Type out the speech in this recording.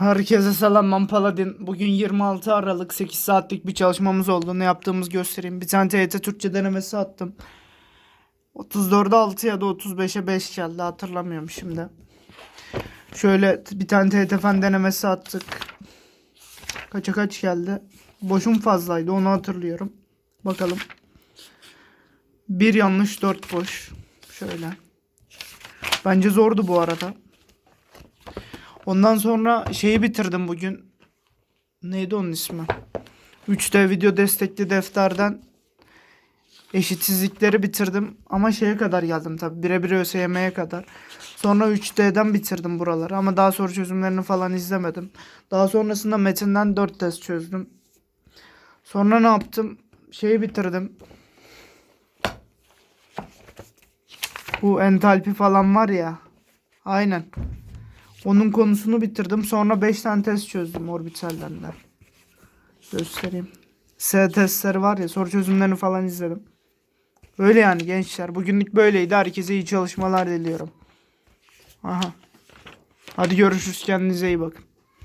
Herkese selam ben Paladin. Bugün 26 Aralık 8 saatlik bir çalışmamız oldu. Ne yaptığımızı göstereyim. Bir tane TYT Türkçe denemesi attım. 34'e 6 ya da 35'e 5 geldi hatırlamıyorum şimdi. Şöyle bir tane TYT fen denemesi attık. Kaça kaç geldi? Boşum fazlaydı onu hatırlıyorum. Bakalım. Bir yanlış 4 boş. Şöyle. Bence zordu bu arada. Ondan sonra şeyi bitirdim bugün. Neydi onun ismi? 3D video destekli defterden eşitsizlikleri bitirdim. Ama şeye kadar geldim tabi. Birebir ÖSYM'ye kadar. Sonra 3D'den bitirdim buraları. Ama daha soru çözümlerini falan izlemedim. Daha sonrasında metinden 4 test çözdüm. Sonra ne yaptım? Şeyi bitirdim. Bu entalpi falan var ya. Aynen. Onun konusunu bitirdim. Sonra 5 tane test çözdüm orbitallerden. Göstereyim. S testleri var ya soru çözümlerini falan izledim. Öyle yani gençler. Bugünlük böyleydi. Herkese iyi çalışmalar diliyorum. Aha. Hadi görüşürüz. Kendinize iyi bakın.